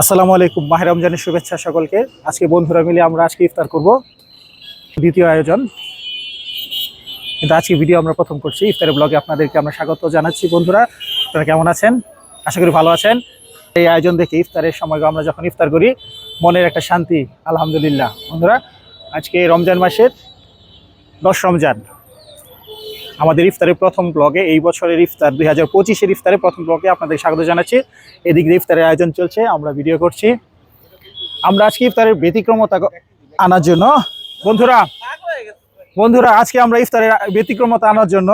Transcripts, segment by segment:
আসসালামু আলাইকুম মাহে রমজানের শুভেচ্ছা সকলকে। আজকে বন্ধুরা মিলে আমরা আজকে ইফতার করব। দ্বিতীয় আয়োজন। কিন্তু আজকে ভিডিও আমরা প্রথম করছি। ইফতারের ব্লগে আপনাদেরকে আমরা স্বাগত জানাচ্ছি বন্ধুরা। আপনারা কেমন আছেন? আশা করি ভালো আছেন। এই আয়োজন দেখে ইফতারের সময় আমরা যখন ইফতার করি, মনের একটা শান্তি, আলহামদুলিল্লাহ। বন্ধুরা, আজকে রমজান মাসের দশ রমজান। আমাদের ইফতারের প্রথম ব্লগে এই বছরের ইফতার, দুই হাজার পঁচিশের ইফতারের প্রথম ব্লগে আপনাদের স্বাগত জানাচ্ছি। এদিক ইফতারের আয়োজন চলছে, আমরা ভিডিও করছি। আমরা আজকে ইফতারের ব্যতিক্রমতা আনার জন্য, বন্ধুরা বন্ধুরা, আজকে আমরা ইফতারের ব্যতিক্রমতা আনার জন্য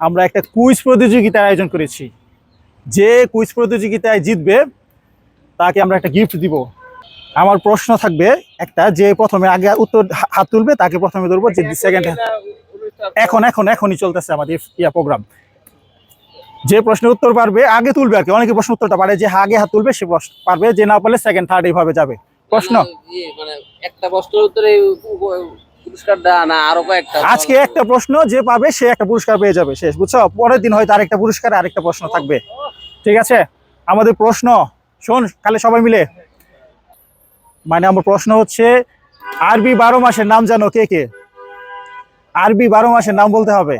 আমরা একটা কুইজ প্রতিযোগিতার আয়োজন করেছি। যে কুইজ প্রতিযোগিতায় জিতবে, তাকে আমরা একটা গিফট দিব। আমার প্রশ্ন থাকবে একটা, যে প্রথমে আগে উত্তর হাত তুলবে, তাকে প্রথমে ধরবো, যে সেকেন্ড এখন এখন এখনই চলতেছে আমাদের ইয়া প্রোগ্রাম। যে প্রশ্নের উত্তর পারবে আগে তুলবে আর কি। অনেকে প্রশ্ন উত্তরটা পারে যে আগে হাত তুলবে সে পারবে। যে না পারলে সেকেন্ড থার্ড এইভাবে যাবে। প্রশ্ন? ইয়ে, মানে একটা প্রশ্নের উত্তরে আজকে একটা প্রশ্ন যে পাবে সে একটা পুরস্কার পেয়ে যাবে। শেষ বুঝছ? পরের দিন হয়তো আরেকটা পুরস্কার আরেকটা প্রশ্ন থাকবে। ঠিক আছে? আমাদের প্রশ্ন শোন কালে সবাই মিলে। মানে আমার প্রশ্ন হচ্ছে আরবি বারো মাসের নাম জানো কে কে? আরবি বারো মাসের নাম বলতে হবে?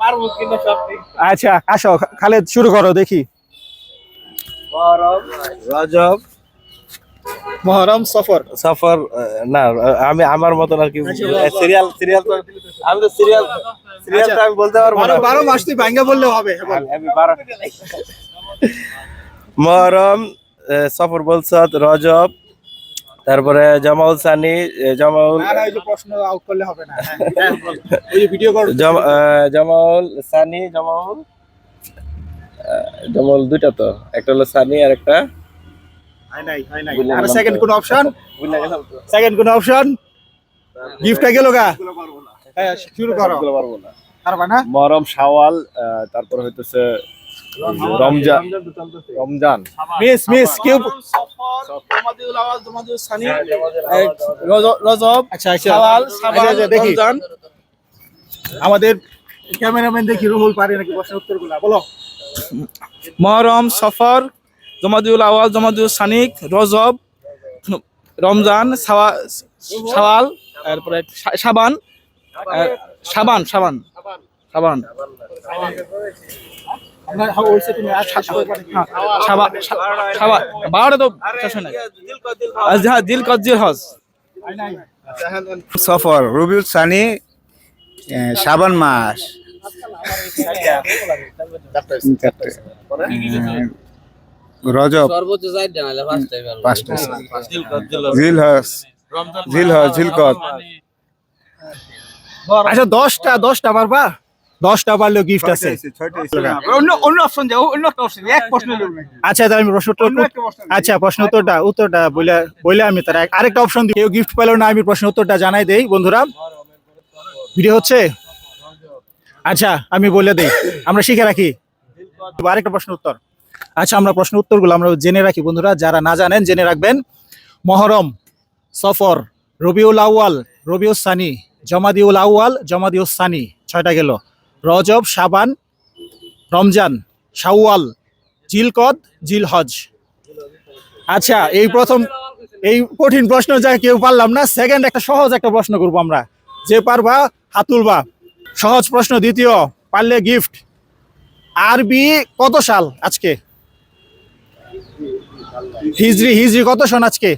পারব কিনা সব আচ্ছা আসো খালেদ শুরু করো দেখি। রজব। মহরম সফর। সফর না আমি আমার মতন আর কি সিরিয়াল সিরিয়াল আমি তো সিরিয়াল সিরিয়াল তো আমি বলতে পারব না। বারো মাস তুই ভাঙ্গা বললেও হবে আমি- আমি বারো মহরম আহ, সফর বলছত রজব। তারপরে জামাউল সানি জামাউল প্রশ্ন আউট করলে হবে না। আহ, জামাউল সানি জামাউল জামাউল দুইটা তো। একটা হলো সানি আর একটা হয় নাই হয় নাই। বুঝলাম আর সেকেন্ড কোন অপশন। সেকেন্ড কোন অপশন গিফটটা গেল গা। হ্যাঁ শুরু করো। পারব না। পারবা না? শাওয়াল আহ, তারপর হইতেছে রমজান। রমজান। মিস মিস কেউ রজব আচ্ছা। আচ্ছা আচ্ছা, দেখি। আমাদের ক্যামেরাম্যান দেখি রুহুল পারে নাকি? প্রশ্নের উত্তরগুলো বলো। মহরম সফর জমাদিউল আওয়াল জমাদিউল সানিক রজব রমজান সাওয়া- শাওয়াল তারপরে সাবান সাবান সাবান সাবান আমরা হ্যাঁ। হ্যাঁ, বারোটা তো হয় দিল কজির হজ? সফর রবিউল সানি এ, শ্রাবণ মাস। রজব। আচ্ছা দশটা দশটা পারবা? দশটা পারলেও গিফট আছে। অন্য অন্য অপশন যাও অন্য একটা অপশন এক প্রশ্ন আচ্ছা তাহলে আমি প্রশ্ন আচ্ছা প্রশ্ন উত্তরটা উত্তরটা বলে আমি তার আরেকটা অপশন দিই। কেউ গিফট পেল না আমি প্রশ্ন উত্তরটা জানাই দেই বন্ধুরা। ভিডিও হচ্ছে? আচ্ছা আমি বলে দেই। আমরা শিখে রাখি। আরেকটা প্রশ্ন উত্তর। আচ্ছা আমরা প্রশ্ন উত্তরগুলো আমরা জেনে রাখি বন্ধুরা। যারা না জানেন জেনে রাখবেন। মহরম সফর রবিউল আউয়াল রবিউল সানি জমাদিউল আউয়াল জমাদিউল সানি। ছয়টা গেল। রজব সাবান রমজান, শাওয়াল, জিলকদ, জিলহজ। আচ্ছা এই প্রথম এই কঠিন প্রশ্ন যা কেউ পারলাম না সেকেন্ড একটা সহজ একটা প্রশ্ন করব আমরা। যে পারবা হাতুলবা সহজ প্রশ্ন, দ্বিতীয়, পারলে গিফট আরবি কত সাল আজকে? হিজরি হিজরি কত সন আজকে?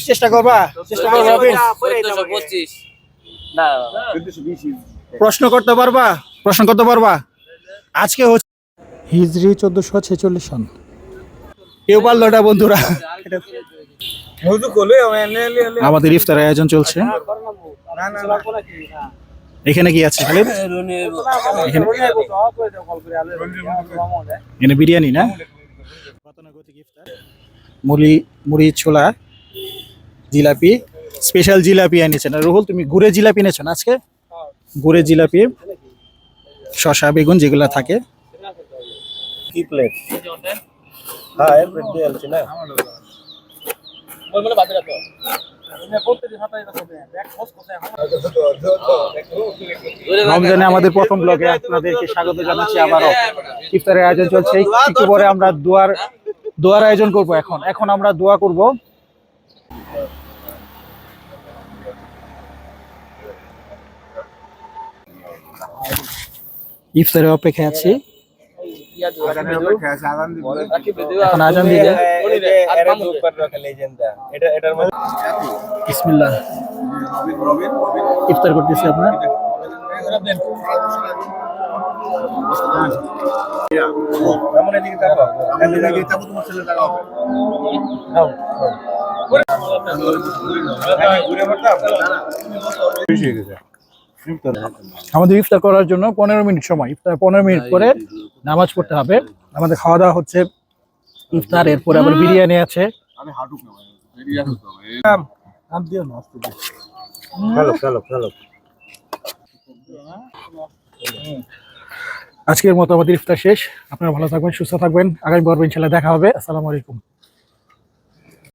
চেষ্টা করবা প্রশ্ন করতে পারবা প্রশ্ন করতে পারবা আজকে হচ্ছে হিজরি চোদ্দশো ছেচল্লিশ সন কেউ পারল বন্ধুরা। আমাদের ইফতার আয়োজন চলছে। এখানে কি আছে খালিদ? এখানে এখানে বিরিয়ানি না? মুড়ি মুড়ি ছোলা জিলাপি স্পেশাল জিলাপি এনেছেন। আর রুহুল তুমি গুড়ে জিলাপি এনেছো না আজকে? গুড়ে জিলাপি শসা বেগুন যেগুলা থাকে। কি প্লেট হ্যাঁ আলছি না রমজানে আমাদের প্রথম ব্লগে আপনাদেরকে স্বাগত জানাচ্ছি আবারও। ইফতারের আয়োজন চলছে একটু পরে আমরা দোয়ার দোয়ার আয়োজন করব এখন। এখন আমরা দোয়া করব। ইফতারের অপেক্ষায় আছি। এখন আজান দিবে এটা দুপার এটা এটার মধ্যে বিসমিল্লাহ। ইফতার করতেছি আপনার। আমাদের ইফতার করার জন্য পনেরো মিনিট সময়। ইফতার পনেরো মিনিট পরে নামাজ পড়তে হবে। আমাদের খাওয়া দাওয়া হচ্ছে ইফতার এরপরে আবার বিরিয়ানি আছে। আজকের মতো আমাদের ইফতার শেষ। আপনারা ভালো থাকবেন সুস্থ থাকবেন। আগামী পর্ব ইনশাল্লাহ দেখা হবে। আসসালামু আলাইকুম।